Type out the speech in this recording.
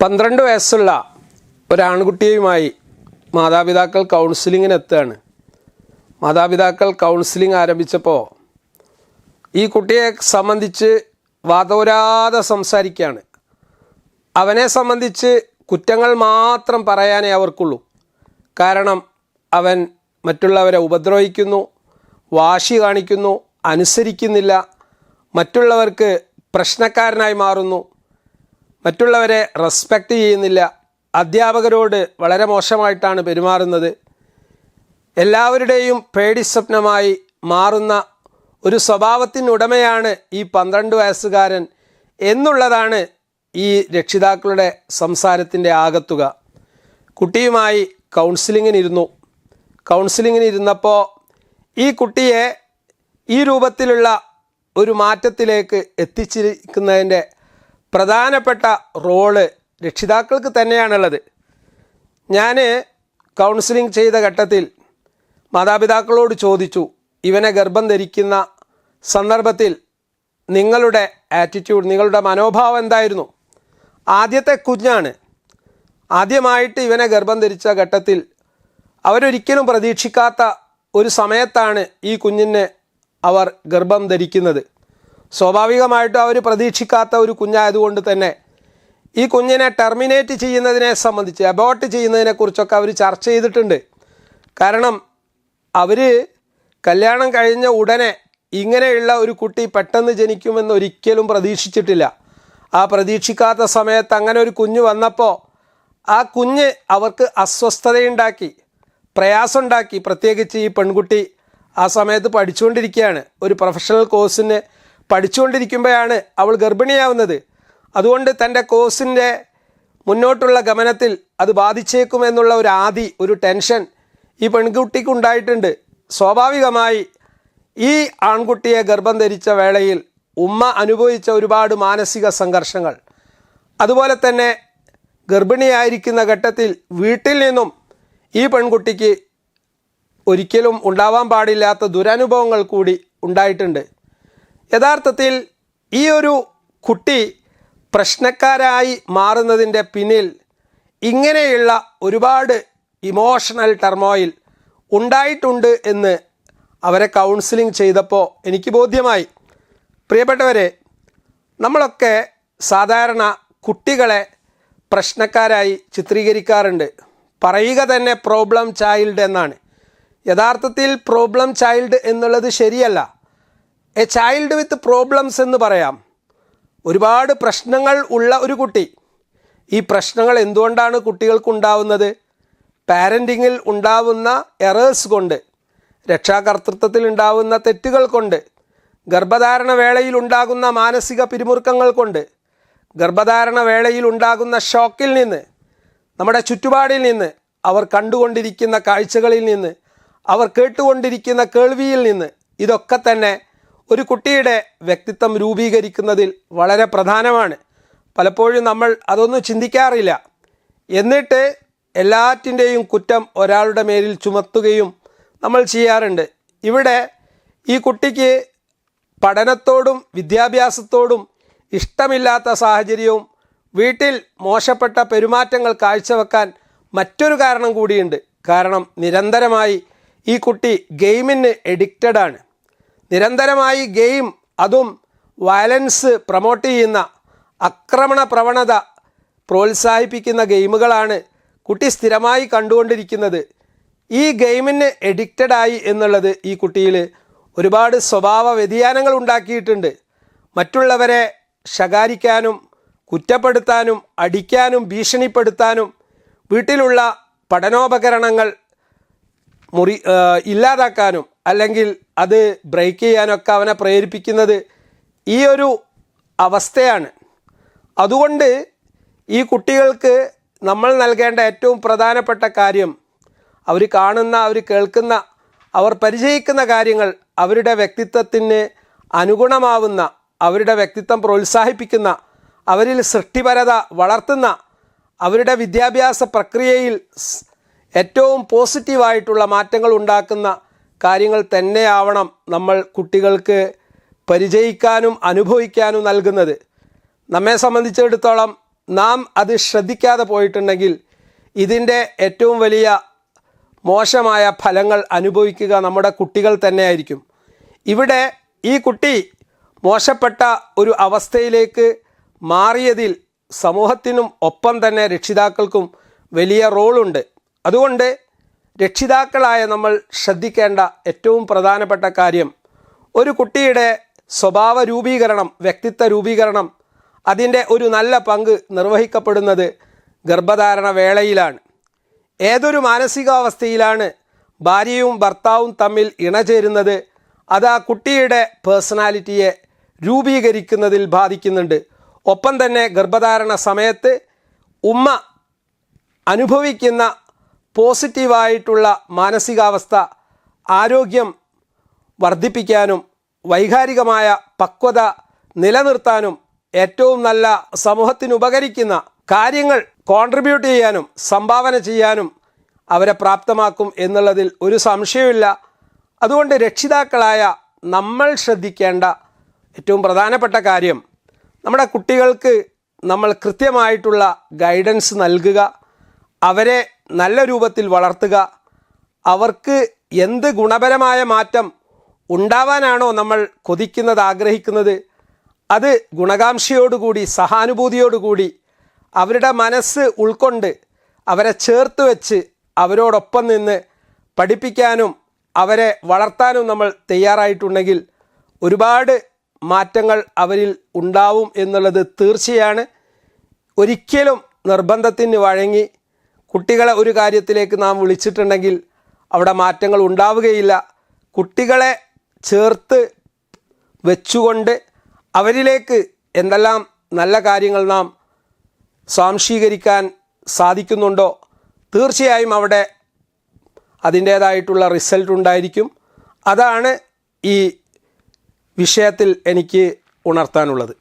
പന്ത്രണ്ട് വയസ്സുള്ള ഒരാൺകുട്ടിയുമായി മാതാപിതാക്കൾ കൗൺസിലിങ്ങിന് എത്തുകയാണ് മാതാപിതാക്കൾ കൗൺസിലിംഗ് ആരംഭിച്ചപ്പോൾ ഈ കുട്ടിയെ സംബന്ധിച്ച് വാതോരാതെ സംസാരിക്കുകയാണ്. അവനെ സംബന്ധിച്ച് കുറ്റങ്ങൾ മാത്രം പറയാനേ അവർക്കുള്ളൂ. കാരണം അവൻ മറ്റുള്ളവരെ ഉപദ്രവിക്കുന്നു വാശി കാണിക്കുന്നു അനുസരിക്കുന്നില്ല മറ്റുള്ളവർക്ക് പ്രശ്നക്കാരനായി മാറുന്നു. മറ്റുള്ളവരെ റെസ്പെക്റ്റ് ചെയ്യുന്നില്ല. അധ്യാപകരോട് വളരെ മോശമായിട്ടാണ് പെരുമാറുന്നത്. എല്ലാവരുടെയും പേടി സ്വപ്നമായി മാറുന്ന ഒരു സ്വഭാവത്തിനുടമയാണ് ഈ പന്ത്രണ്ട് വയസ്സുകാരൻ എന്നുള്ളതാണ് ഈ രക്ഷിതാക്കളുടെ സംസാരത്തിന്റെ ആകത്തുക. കുട്ടിയുമായി കൗൺസിലിങ്ങിനിരുന്നു. കൗൺസിലിങ്ങിനിരുന്നപ്പോൾ ഈ കുട്ടിയെ ഈ രൂപത്തിലുള്ള ഒരു മാറ്റത്തിലേക്ക് എത്തിച്ചിരിക്കുന്നതിന്റെ പ്രധാനപ്പെട്ട റോൾ രക്ഷിതാക്കൾക്ക് തന്നെയാണുള്ളത്. ഞാൻ കൗൺസിലിംഗ് ചെയ്ത ഘട്ടത്തിൽ മാതാപിതാക്കളോട് ചോദിച്ചു ഇവനെ ഗർഭം ധരിക്കുന്ന സന്ദർഭത്തിൽ നിങ്ങളുടെ ആറ്റിറ്റ്യൂഡ് നിങ്ങളുടെ മനോഭാവം എന്തായിരുന്നു? ആദ്യത്തെ കുഞ്ഞാണ്. ആദ്യമായിട്ട് ഇവനെ ഗർഭം ധരിച്ച ഘട്ടത്തിൽ അവരൊരിക്കലും പ്രതീക്ഷിക്കാത്ത ഒരു സമയത്താണ് ഈ കുഞ്ഞിനെ അവർ ഗർഭം ധരിക്കുന്നത്. സ്വാഭാവികമായിട്ടും അവർ പ്രതീക്ഷിക്കാത്ത ഒരു കുഞ്ഞായതുകൊണ്ട് തന്നെ ഈ കുഞ്ഞിനെ ടെർമിനേറ്റ് ചെയ്യുന്നതിനെ സംബന്ധിച്ച് അബോട്ട് ചെയ്യുന്നതിനെക്കുറിച്ചൊക്കെ അവർ ചർച്ച ചെയ്തിട്ടുണ്ട്. കാരണം അവർ കല്യാണം കഴിഞ്ഞ ഉടനെ ഇങ്ങനെയുള്ള ഒരു കുട്ടി പെട്ടെന്ന് ജനിക്കുമെന്ന് ഒരിക്കലും പ്രതീക്ഷിച്ചിട്ടില്ല. ആ പ്രതീക്ഷിക്കാത്ത സമയത്ത് അങ്ങനെ ഒരു കുഞ്ഞ് വന്നപ്പോൾ ആ കുഞ്ഞ് അവർക്ക് അസ്വസ്ഥതയുണ്ടാക്കി പ്രയാസമുണ്ടാക്കി. പ്രത്യേകിച്ച് ഈ പെൺകുട്ടി ആ സമയത്ത് പഠിച്ചുകൊണ്ടിരിക്കുകയാണ്. ഒരു പ്രൊഫഷണൽ കോഴ്സിന് പഠിച്ചുകൊണ്ടിരിക്കുമ്പോഴാണ് അവൾ ഗർഭിണിയാവുന്നത്. അതുകൊണ്ട് തന്റെ കോഴ്സിന്റെ മുന്നോട്ടുള്ള ഗമനത്തിൽ അത് ബാധിച്ചേക്കുമെന്നുള്ള ഒരു ആദി ഒരു ടെൻഷൻ ഈ പെൺകുട്ടിക്ക് ഉണ്ടായിട്ടുണ്ട് സ്വാഭാവികമായി ഈ ആൺകുട്ടിയെ ഗർഭം ധരിച്ച വേളയിൽ ഉമ്മ അനുഭവിച്ച ഒരുപാട് മാനസിക സംഘർഷങ്ങൾ. അതുപോലെ തന്നെ ഗർഭിണിയായിരിക്കുന്ന ഘട്ടത്തിൽ വീട്ടിൽ നിന്നും ഈ പെൺകുട്ടിക്ക് ഒരിക്കലും ഉണ്ടാവാൻ പാടില്ലാത്ത ദുരനുഭവങ്ങൾ കൂടി ഉണ്ടായിട്ടുണ്ട്. യഥാർത്ഥത്തിൽ ഈ ഒരു കുട്ടി പ്രശ്നക്കാരായി മാറുന്നതിന്റെ പിന്നിൽ ഇങ്ങനെയുള്ള ഒരുപാട് ഇമോഷണൽ ടർമോയിൽ ഉണ്ടായിട്ടുണ്ട് എന്ന് അവരെ കൗൺസിലിംഗ് ചെയ്തപ്പോൾ എനിക്ക് ബോധ്യമായി. പ്രിയപ്പെട്ടവരെ നമ്മളൊക്കെ സാധാരണ കുട്ടികളെ പ്രശ്നക്കാരായി ചിത്രീകരിക്കാറുണ്ട്. പറയുക തന്നെ പ്രോബ്ലം ചൈൽഡ് എന്നാണ്. യഥാർത്ഥത്തിൽ പ്രോബ്ലം ചൈൽഡ് എന്നുള്ളത് ശരിയല്ല. എ ചൈൽഡ് വിത്ത് പ്രോബ്ലംസ് എന്ന് പറയാം. ഒരുപാട് പ്രശ്നങ്ങൾ ഉള്ള ഒരു കുട്ടി. ഈ പ്രശ്നങ്ങൾ എന്തുകൊണ്ടാണ് കുട്ടികൾക്ക് ഉണ്ടാവുന്നത് പാരന്റിങ്ങിൽ ഉണ്ടാവുന്ന എറേഴ്സ് കൊണ്ട് രക്ഷാകർത്തൃത്വത്തിൽ ഉണ്ടാവുന്ന തെറ്റുകൾ കൊണ്ട് ഗർഭധാരണ വേളയിൽ ഉണ്ടാകുന്ന മാനസിക പിരിമുറുക്കങ്ങൾ കൊണ്ട് ഗർഭധാരണ വേളയിൽ ഉണ്ടാകുന്ന ഷോക്കിൽ നിന്ന് നമ്മുടെ ചുറ്റുപാടിൽ നിന്ന് അവർ കണ്ടുകൊണ്ടിരിക്കുന്ന കാഴ്ചകളിൽ നിന്ന് അവർ കേട്ടുകൊണ്ടിരിക്കുന്ന കേൾവിയിൽ നിന്ന് ഇതൊക്കെ തന്നെ ഒരു കുട്ടിയുടെ വ്യക്തിത്വം രൂപീകരിക്കുന്നതിൽ വളരെ പ്രധാനമാണ്. പലപ്പോഴും നമ്മൾ അതൊന്നും ചിന്തിക്കാറില്ല. എന്നിട്ട് എല്ലാറ്റിന്റെയും കുറ്റം ഒരാളുടെ മേലിൽ ചുമത്തുകയും നമ്മൾ ചെയ്യാറുണ്ട്. ഇവിടെ ഈ കുട്ടിക്ക് പഠനത്തോടും വിദ്യാഭ്യാസത്തോടും ഇഷ്ടമില്ലാത്ത സാഹചര്യവും വീട്ടിൽ മോശപ്പെട്ട പെരുമാറ്റങ്ങൾ കാഴ്ചവെക്കാൻ മറ്റൊരു കാരണം കൂടിയുണ്ട്. കാരണം നിരന്തരമായി ഈ കുട്ടി ഗെയിമിന് എഡിക്റ്റഡ് ആണ്. നിരന്തരമായി ഗെയിം അതും വയലൻസ് പ്രൊമോട്ട് ചെയ്യുന്ന ആക്രമണ പ്രവണത പ്രോത്സാഹിപ്പിക്കുന്ന ഗെയിമുകളാണ് കുട്ടി സ്ഥിരമായി കണ്ടുകൊണ്ടിരിക്കുന്നത്. ഈ ഗെയിമിന് എഡിക്റ്റഡ് ആയി എന്നുള്ളത് ഈ കുട്ടിയിൽ ഒരുപാട് സ്വഭാവ വ്യതിയാനങ്ങൾ ഉണ്ടാക്കിയിട്ടുണ്ട്. മറ്റുള്ളവരെ ശകാരിക്കാനും കുറ്റപ്പെടുത്താനും അടിക്കാനും ഭീഷണിപ്പെടുത്താനും വീട്ടിലുള്ള പഠനോപകരണങ്ങൾ മുറി ഇല്ലാതാക്കാനും അല്ലെങ്കിൽ അത് ബ്രേക്ക് ചെയ്യാനൊക്കെ അവനെ പ്രേരിപ്പിക്കുന്നത് ഈ ഒരു അവസ്ഥയാണ്. അതുകൊണ്ട് ഈ കുട്ടികൾക്ക് നമ്മൾ നൽകേണ്ട ഏറ്റവും പ്രധാനപ്പെട്ട കാര്യം അവർ കാണുന്ന അവർ കേൾക്കുന്ന അവർ പരിചയിക്കുന്ന കാര്യങ്ങൾ അവരുടെ വ്യക്തിത്വത്തിന് അനുഗുണമാവുന്ന അവരുടെ വ്യക്തിത്വം പ്രോത്സാഹിപ്പിക്കുന്ന അവരിൽ സൃഷ്ടിപരത വളർത്തുന്ന അവരുടെ വിദ്യാഭ്യാസ പ്രക്രിയയിൽ ഏറ്റവും പോസിറ്റീവായിട്ടുള്ള മാറ്റങ്ങൾ ഉണ്ടാക്കുന്ന കാര്യങ്ങൾ തന്നെയാവണം നമ്മൾ കുട്ടികൾക്ക് പരിചയിക്കാനും അനുഭവിക്കാനും നൽകുന്നത്. നമ്മെ സംബന്ധിച്ചിടത്തോളം നാം അത് ശ്രദ്ധിക്കാതെ പോയിട്ടുണ്ടെങ്കിൽ ഇതിന്റെ ഏറ്റവും വലിയ മോശമായ ഫലങ്ങൾ അനുഭവിക്കുക നമ്മുടെ കുട്ടികൾ തന്നെയായിരിക്കും. ഇവിടെ ഈ കുട്ടി മോശപ്പെട്ട ഒരു അവസ്ഥയിലേക്ക് മാറിയതിൽ സമൂഹത്തിനും ഒപ്പം തന്നെ രക്ഷിതാക്കൾക്കും വലിയ റോളുണ്ട്. അതുകൊണ്ട് രക്ഷിതാക്കളായ നമ്മൾ ശ്രദ്ധിക്കേണ്ട ഏറ്റവും പ്രധാനപ്പെട്ട കാര്യം ഒരു കുട്ടിയുടെ സ്വഭാവ രൂപീകരണം വ്യക്തിത്വ രൂപീകരണം അതിന്റെ ഒരു നല്ല പങ്ക് നിർവഹിക്കപ്പെടുന്നത് ഗർഭധാരണ വേളയിലാണ്. ഏതൊരു മാനസികാവസ്ഥയിലാണ് ഭാര്യയും ഭർത്താവും തമ്മിൽ ഇണചേരുന്നത് അത് ആ കുട്ടിയുടെ പേഴ്സണാലിറ്റിയെ രൂപീകരിക്കുന്നതിൽ ബാധിക്കുന്നുണ്ട്. ഒപ്പം തന്നെ ഗർഭധാരണ സമയത്ത് ഉമ്മ അനുഭവിക്കുന്ന പോസിറ്റീവായിട്ടുള്ള മാനസികാവസ്ഥ ആരോഗ്യം വർദ്ധിപ്പിക്കാനും വൈകാരികമായ പക്വത നിലനിർത്താനും ഏറ്റവും നല്ല സമൂഹത്തിന് ഉപകരിക്കുന്ന കാര്യങ്ങൾ കോൺട്രിബ്യൂട്ട് ചെയ്യാനും സംഭാവന ചെയ്യാനും അവരെ പ്രാപ്തമാക്കും എന്നുള്ളതിൽ ഒരു സംശയമില്ല അതുകൊണ്ട് രക്ഷിതാക്കളായ നമ്മൾ ശ്രദ്ധിക്കേണ്ട ഏറ്റവും പ്രധാനപ്പെട്ട കാര്യം നമ്മുടെ കുട്ടികൾക്ക് നമ്മൾ കൃത്യമായിട്ടുള്ള ഗൈഡൻസ് നൽകുക. അവരെ നല്ല രൂപത്തിൽ വളർത്തുക. അവർക്ക് എന്ത് ഗുണപരമായ മാറ്റം ഉണ്ടാവാനാണോ നമ്മൾ കൊതിക്കുന്നത് ആഗ്രഹിക്കുന്നത്? അത് ഗുണകാംക്ഷയോടുകൂടി സഹാനുഭൂതിയോടുകൂടി അവരുടെ മനസ്സ് ഉൾക്കൊണ്ട് അവരെ ചേർത്ത് വെച്ച് അവരോടൊപ്പം നിന്ന് പഠിപ്പിക്കാനും അവരെ വളർത്താനും നമ്മൾ തയ്യാറായിട്ടുണ്ടെങ്കിൽ ഒരുപാട് മാറ്റങ്ങൾ അവരിൽ ഉണ്ടാവും എന്നുള്ളത് തീർച്ചയാണ്. ഒരിക്കലും നിർബന്ധത്തിന് വഴങ്ങി കുട്ടികളെ ഒരു കാര്യത്തിലേക്ക് നാം വിളിച്ചിട്ടുണ്ടെങ്കിൽ അവിടെ മാറ്റങ്ങൾ ഉണ്ടാവുകയില്ല. കുട്ടികളെ ചേർത്ത് വെച്ചുകൊണ്ട് അവരിലേക്ക് എന്തെല്ലാം നല്ല കാര്യങ്ങൾ നാം സ്വാംശീകരിക്കാൻ സാധിക്കുന്നുണ്ടോ? തീർച്ചയായും അവിടെ അതിന്റേതായിട്ടുള്ള റിസൾട്ട് ഉണ്ടായിരിക്കും. അതാണ് ഈ വിഷയത്തിൽ എനിക്ക് ഉണർത്താനുള്ളത്.